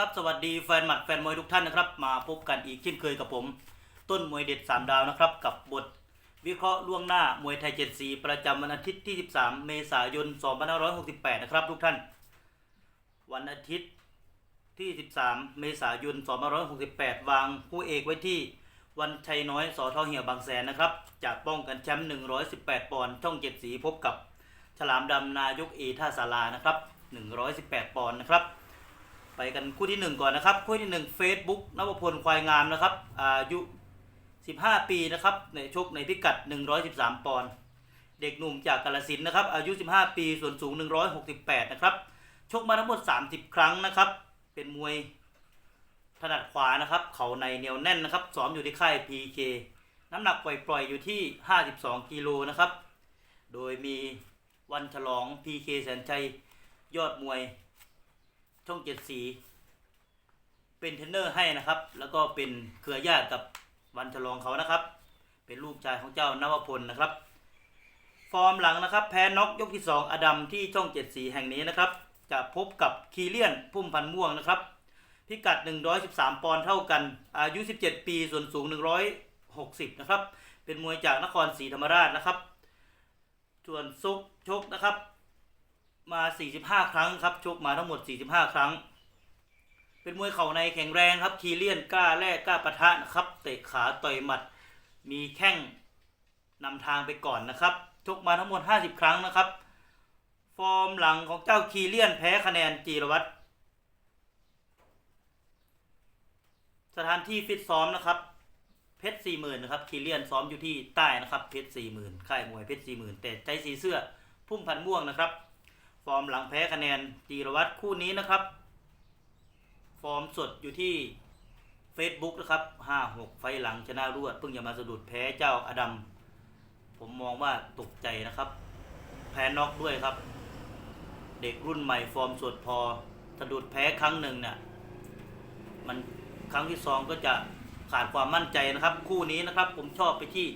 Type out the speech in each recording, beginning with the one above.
ครับ สวัสดีแฟนหมัดแฟนมวยทุกท่านนะครับ มาพบกันอีกเช่นเคยกับผม ต้นมวยเด็ด 3 ดาวนะครับ กับบท วิเคราะห์ล่วงหน้ามวยไทย 7 สี ประจำวันอาทิตย์ที่ 13 เมษายน 2568 นะครับทุกท่าน วันอาทิตย์ที่ 13 เมษายน 2568 วางคู่เอกไว้ที่วันชัยน้อยสอทอเหี่ยวบางแสนนะครับจะป้องกันแชมป์ 118 ปอนด์ช่อง 7 สีพบกับ ฉลามดำนายกเอท่าสารานะครับ 118 ปอนด์นะครับ ไปกันคู่ที่หนึ่งก่อนนะครับ คู่ที่หนึ่ง Facebook นวพลควายงามนะครับ อายุ 15 ปีนะครับ ในชกในพิกัด 113 ปอนด์เด็กหนุ่มจากกาลสินนะครับ อายุ 15 ปีส่วนสูง 168 นะครับ ชกมาทั้งหมด 30 ครั้งนะครับ เป็นมวยถนัดขวานะครับ เขาในเหนียวแน่นนะครับซ้อมอยู่ที่ค่าย PK น้ำหนักปล่อยๆอยู่ที่ 52 กิโลนะครับ โดยมีวันฉลอง PK แสนชัยยอดมวย ช่องเจ็ดสีเป็นเทรนเนอร์ให้นะครับ แล้วก็เป็นเครือญาติกับวันฉลองเขานะครับ เป็นลูกชายของเจ้านวพลนะครับ ฟอร์มหลังนะครับ แพ้น็อกยกที่ 2 อดัมที่ช่องเจ็ดสีแห่งนี้นะครับ จะพบกับคีเลียนพุ่มพันม่วงนะครับ พิกัด 113 ปอนด์เท่ากัน อายุ 17 ปีส่วนสูง 160 นะครับ เป็นมวยจากนครศรีธรรมราชนะครับ ส่วนซุกชกนะครับ มา 45 ครั้งครับ ชกมาทั้งหมด 45 ครั้ง เป็นมวยเข่าในแข็งแรงครับ คีเลียนกล้าแลกกล้าปะทะนะครับ เตะขาต่อยหมัด มีแข้งนำทางไปก่อนนะครับ ชกมาทั้งหมด 50 ครั้งนะครับ ฟอร์มหลังของเจ้าคีเลียนแพ้คะแนนจีรวัตรสถานที่ฟิตซ้อมนะครับ เพชรสี่หมื่นนะครับ คีเลียนซ้อมอยู่ที่ใต้นะครับ เพชรสี่หมื่นค่ายมวยเพชรสี่หมื่นแต่ใจสีเสื้อพุ่มพันม่วงนะครับ ฟอร์มหลังแพ้คะแนนจีรวัตรคู่นี้นะครับ ฟอร์มสดอยู่ที่ Facebook นะครับ 5-6 ไฟหลังชนะรวด เพิ่งจะมาสะดุดแพ้เจ้าอดัม ผมมองว่าตกใจนะครับ แพ้น็อกด้วยครับ เด็กรุ่นใหม่ฟอร์มสดพอสะดุดแพ้ครั้งหนึ่งเนี่ยมันครั้งที่สองก็จะขาดความมั่นใจนะครับ คู่นี้นะครับผมชอบไปที่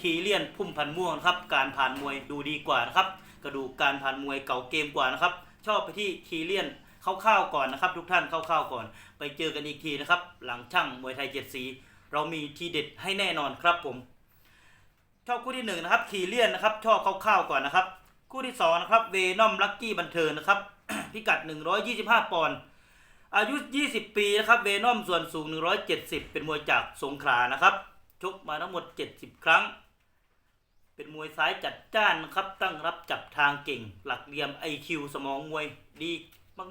คีเลียนพุ่มพันม่วงครับ การผ่านมวยดูดีกว่านะครับ กระดูกการผ่านมวยเก่าเกมกว่านะครับ ชอบไปที่คีเลียนคร่าวๆก่อนนะครับ ทุกท่านคร่าวๆก่อน ไปเจอกันอีกทีนะครับ หลังช่างมวยไทยเจ็ดสี เรามีทีเด็ดให้แน่นอนครับผม ชอบคู่ที่หนึ่งนะครับคีเลียนนะครับ ชอบคร่าวๆก่อนนะครับ คู่ที่สองนะครับเวนอมลักกี้บันเทิงนะครับพิกัด 125 ปอนด์อายุ 20 ปีนะครับเวนอมส่วนสูง 170 เป็นมวยจากสงขลานะครับชกมาทั้งหมด 70 ครั้ง เป็นมวยซ้ายจัดจ้านนะครับ ตั้งรับจับทางเก่ง หลักเหลี่ยม IQ สมองมวยดี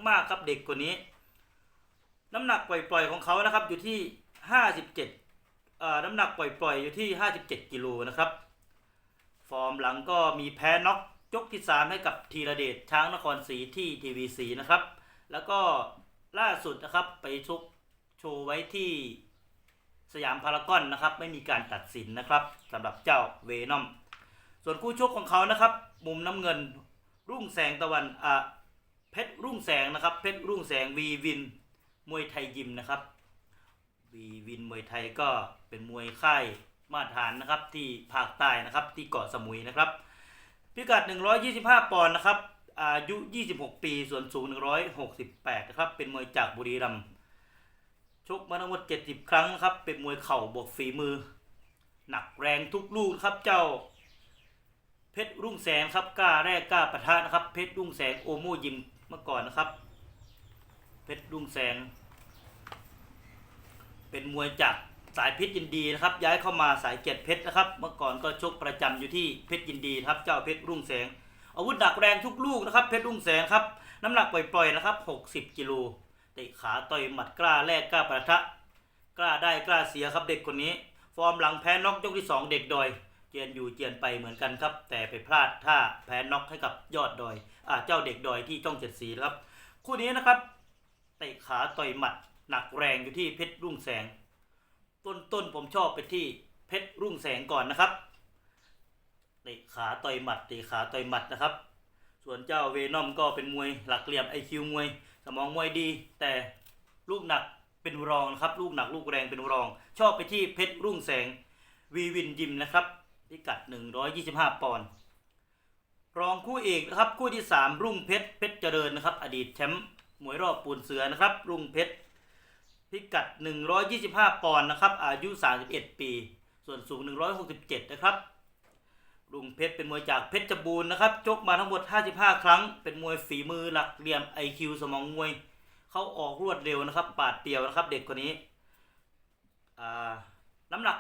มาก ๆ ครับเด็กคนนี้ น้ำหนักปล่อย ๆ ของเขานะครับอยู่ที่ 57เอ่อน้ำหนักปล่อย ๆ อยู่ที่ 57กิโลนะครับ ฟอร์มหลังก็มีแพ้น็อกยกที่3ให้กับธีระเดชช้างนครศรีที่ทีวีสีนะครับ แล้วก็ล่าสุดนะครับไปชกโชว์ไว้ที่สยามพารากอนนะครับ ไม่มีการตัดสินนะครับสำหรับเจ้าเวนอม ส่วนคู่ชกของเขานะครับ มุมน้ำเงิน รุ่งแสงตะวันอะเพชรรุ่งแสงนะครับ เพชรรุ่งแสงวีวิน มวยไทยยิมนะครับวีวินมวยไทยก็เป็นมวยค่ายมาตรฐานนะครับที่ภาคใต้นะครับที่เกาะสมุยนะครับ พิกัด 125 ปอนด์นะครับอายุ 26 ปีส่วนสูง 168 นะครับ เป็นมวยจากบุรีรัมย์ชกมาทั้งหมด 70 ครั้งนะครับ เป็นมวยเข่าบวกฝีมือ หนักแรงทุกลูกครับเจ้า เพชรรุ่งแสงครับกล้าแรกกล้าปะทะนะครับ เพชรรุ่งแสงโอโมยิมเมื่อก่อนนะครับ เพชรรุ่งแสง เป็นมวยจากสายเพชรยินดีนะครับ ย้ายเข้ามาสายเกียรติเพชรนะครับ เมื่อก่อนก็ชกประจำอยู่ที่เพชรยินดีครับ เจ้าเพชรรุ่งแสง อาวุธหนักแรงทุกลูกนะครับ เพชรรุ่งแสงครับ น้ำหนักปล่อยๆนะครับ 60 กิโลเตะขาต่อยหมัดกล้าแลกกล้าปะทะ กล้าได้กล้าเสียครับเด็กคนนี้ ฟอร์มหลังแพ้น็อกยกที่ 2 เด็กดอย เจียนอยู่เจียนไปเหมือนกันครับ แต่ไปพลาดท่าแพ้น็อกให้กับยอดดอยอเจ้าเด็กดอยที่จ้องเจ็ดสีนะครับ คู่นี้นะครับเตะขาต่อยหมัดหนักแรงอยู่ที่เพชรรุ่งแสง ต้นต้นผมชอบไปที่เพชรรุ่งแสงก่อนนะครับเตะขาต่อยหมัดเตะขาต่อยหมัดนะครับ ส่วนเจ้าเวนอมก็เป็นมวยหลักเหลี่ยมไอคิวมวย สมองมวยดี แต่ลูกหนักเป็นรองนะครับ ลูกหนักลูกแรงเป็นรอง ชอบไปที่เพชรรุ่งแสงวีวินยิมนะครับ พิกัด 125 ปอนด์รองคู่เอกนะครับคู่ที่ 3 รุ่งเพชรเพชรเจริญนะครับ อดีตแชมป์มวยรอบปูนเสือนะครับ รุ่งเพชรพิกัด 125 ปอนด์นะครับอายุ 31 ปี ส่วนสูง 167 นะครับลุงเพชรเป็นมวยจากเพชรบูรณ์นะครับชกมาทั้งหมด 55 ครั้ง เป็นมวยฝีมือหลักเหลี่ยม IQ สมองมวย เขาออกรวดเร็วนะครับ ปาดเปียวนะครับ เด็กคนนี้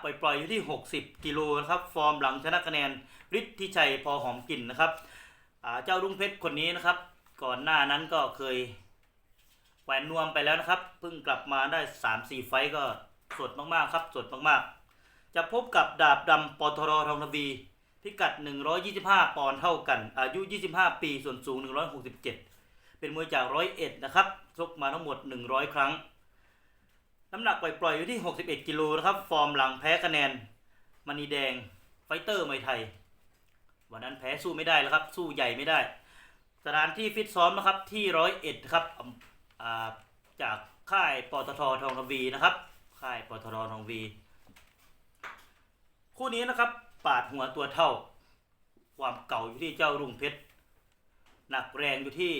ปล่อยๆอยู่ที่ 60 กิโลนะครับฟอร์มหลังชนะคะแนนฤทธิชัยพอหอมกลิ่นนะครับเจ้าลุงเพชรคนนี้นะครับ ก่อนหน้านั้นก็เคยแหวนนวมไปแล้วนะครับเพิ่งกลับมาได้ 3-4 ไฟต์ก็สดมากๆครับสดมากๆ จะพบกับดาบดำปทรทองทวีพิกัด 125 ปอนด์เท่ากัน อายุ 25 ปีส่วนสูง 167 เป็นมวยจากร้อยเอ็ดนะครับชกมาทั้งหมด 100 ครั้ง น้ำหนักปล่อยๆอยู่ที่ 61 กิโลนะครับ ฟอร์มหลังแพ้คะแนนมณีแดงไฟเตอร์มวยไทย วันนั้นแพ้สู้ไม่ได้แล้วครับ สู้ใหญ่ไม่ได้ สถานที่ฟิตซ้อมนะครับที่ร้อยเอ็ดครับาจากค่ายปตททองทวีนะครับ ค่ายปตททองวีคู่นี้นะครับ ปาดหัวตัวเท่า ความเก่าอยู่ที่เจ้ารุ่งเพชรหนักแรงอยู่ที่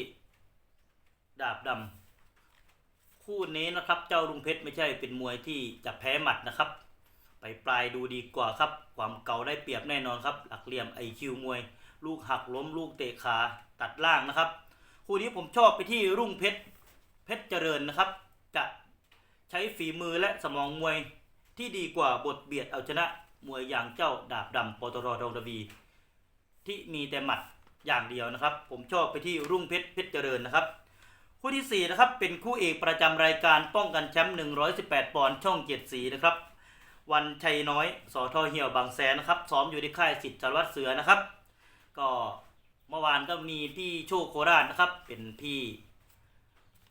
ดาบดำ คู่นี้นะครับ เจ้ารุ่งเพชรไม่ใช่เป็นมวยที่จะแพ้หมัดนะครับ ไปปลายดูดีกว่าครับ ความเก่าได้เปรียบแน่นอนครับ หลักเหลี่ยมไอคิวมวย ลูกหักล้มลูกเตะขาตัดล่างนะครับ คู่นี้ผมชอบไปที่รุ่งเพชรเพชรเจริญนะครับ จะใช้ฝีมือและสมองมวยที่ดีกว่าบทเบียดเอาชนะมวยอย่างเจ้าดาบดำปตทดองรวีที่มีแต่หมัดอย่างเดียวนะครับ ผมชอบไปที่รุ่งเพชรเพชรเจริญนะครับ คู่ที่ 4 นะครับ เป็นคู่เอกประจำรายการป้องกันแชมป์118 ปอนด์ช่องเจ็ดสีนะครับ วันชัยน้อยสอทอเหี่ยวบางแสนนะครับซ้อมอยู่ที่ค่ายสิทธิ์สารวัตรเสือนะครับ ก็เมื่อวานก็มีพี่โชคโคราชนะครับ เป็นพี่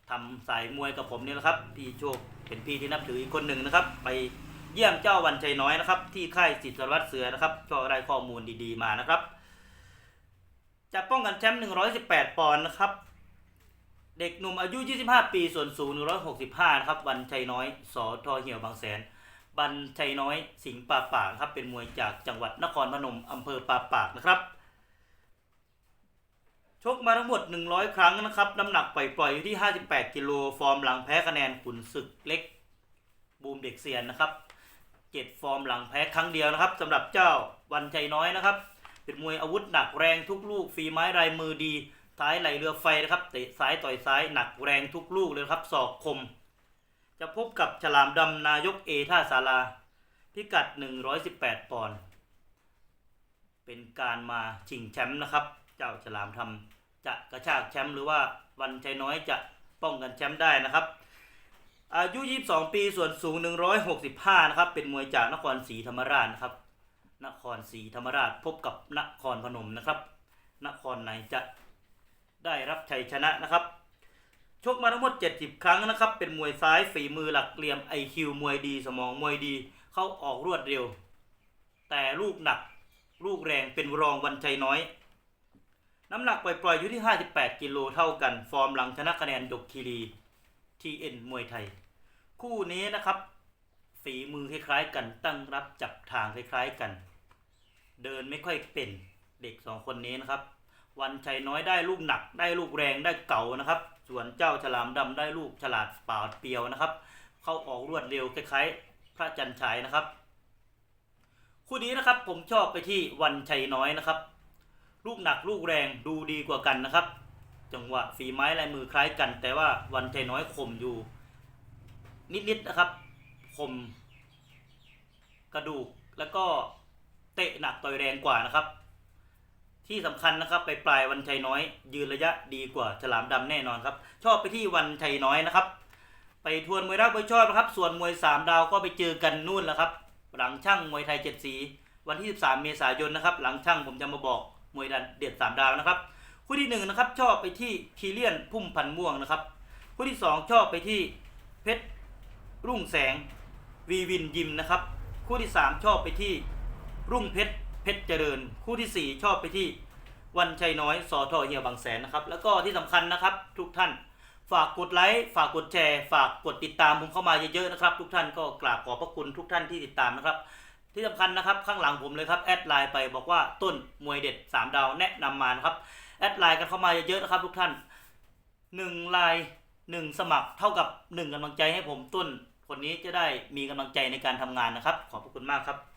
ทำสายมวยกับผมเนี่แหละครับ พี่โชคเป็นพี่ที่นับถืออีกคนหนึ่งนะครับ ไปเยี่ยมเจ้าวันชัยน้อยนะครับ ที่ค่ายสิทธิ์สารวัตรเสือนะครับก็ได้ข้อมูลดีๆมานะครับ จะป้องกันแชมป์118 ปอนด์นะครับ เด็กหนุ่มอายุ 25 ปีส่วนสูง 165 นะครับวันชัยน้อยสอทอเหี่ยวบางแสน บันชัยน้อยสิงห์ป่าปากครับ เป็นมวยจากจังหวัดนครพนมอำเภอป่าปากนะครับ ชกมาทั้งหมด 100 ครั้งนะครับ น้ำหนักปล่อยๆอยู่ที่ 58 กิโลฟอร์มหลังแพ้คะแนนขุนศึกเล็ก บูมเด็กเซียนนะครับเจ็ดฟอร์มหลังแพ้ครั้งเดียวนะครับสำหรับเจ้าวันชัยน้อยนะครับ เป็นมวยอาวุธหนักแรงทุกลูกฝีไม้ลายมือดี ท้ายไหลเรือไฟนะครับเตะซ้ายต่อยซ้ายหนักแรงทุกลูกเลยครับศอกคม จะพบกับฉลามดำนายกเอท่าศาลา พิกัด 118 ปอนด์เป็นการมาชิงแชมป์นะครับ เจ้าฉลามทำจะกระชากแชมป์หรือว่าวันชัยน้อยจะป้องกันแชมป์ได้นะครับ อายุ 22 ปีส่วนสูง 165 นะครับ เป็นมวยจากนครศรีธรรมราชนะครับ นครศรีธรรมราชพบกับนครพนมนะครับ นครไหนจะ ได้รับชัยชนะนะครับ ชกมาทั้งหมด 70 ครั้งนะครับ เป็นมวยซ้ายฝีมือหลักเหลี่ยม IQ มวยดีสมองมวยดี เข้าออกรวดเร็ว แต่ลูกหนัก ลูกแรงเป็นรองวันชัยน้อย น้ำหนักปล่อยๆอยู่ที่ 58 กิโลเท่ากัน ฟอร์มหลังชนะคะแนนดกคีรี TN มวยไทย คู่นี้นะครับ ฝีมือคล้ายๆกัน ตั้งรับจับทางคล้ายๆกัน เดินไม่ค่อยเป็นเด็กสองคนนี้นะครับ วันชัยน้อยได้ลูกหนัก ได้ลูกแรงได้เก่านะครับ ส่วนเจ้าฉลามดำได้ลูกฉลาดเปล่าดเปียวนะครับ เข้าออกรวดเร็วคล้ายๆ พระจันทร์ฉายนะครับ คู่นี้นะครับผมชอบไปที่วันชัยน้อยนะครับ ลูกหนักลูกแรงดูดีกว่ากันนะครับ จังหวะฝีไม้ลายมือคล้ายกัน แต่ว่าวันชัยน้อยคมอยู่ นิดๆนะครับคมกระดูกแล้วก็เตะหนักต่อยแรงกว่านะครับ ที่สำคัญนะครับไปปลายวันชัยน้อย ยืนระยะดีกว่าฉลามดำแน่นอนครับ ชอบไปที่วันชัยน้อยนะครับ ไปทวนมวยรักมวยชอบนะครับ ส่วนมวยสามดาวก็ไปเจอกันนู่นแหละครับ หลังช่างมวยไทยเจ็ดสีวันที่ 13 เมษายนนะครับ หลังช่างผมจะมาบอกมวยดันเด็ดสามดาวนะครับคู่ที่หนึ่งนะครับชอบไปที่คีเลียนพุ่มพันม่วงนะครับคู่ที่สองชอบไปที่เพชรรุ่งแสงวีวินยิมนะครับ คู่ที่สามชอบไปที่รุ่งเพชร เพชรเจริญ คู่ที่สี่ชอบไปที่วันชัยน้อยสอทอเฮียบางแสนนะครับ แล้วก็ที่สำคัญนะครับ ทุกท่านฝากกดไลค์ฝากกดแชร์ ฝากกดติดตามผมเข้ามาเยอะๆนะครับ ทุกท่านก็กราบขอบพระคุณทุกท่านที่ติดตามนะครับ ที่สำคัญนะครับข้างหลังผมเลยครับแอดไลน์ไปบอกว่าต้นมวยเด็ด 3 ดาวแนะนำมานะครับแอดไลน์กันเข้ามาเยอะๆนะครับ ทุกท่าน1ไลน์1สมัครเท่ากับ 1กำลังใจให้ผมต้นคนนี้จะได้มีกำลังใจในการทำงานนะครับ ขอบพระคุณมากครับ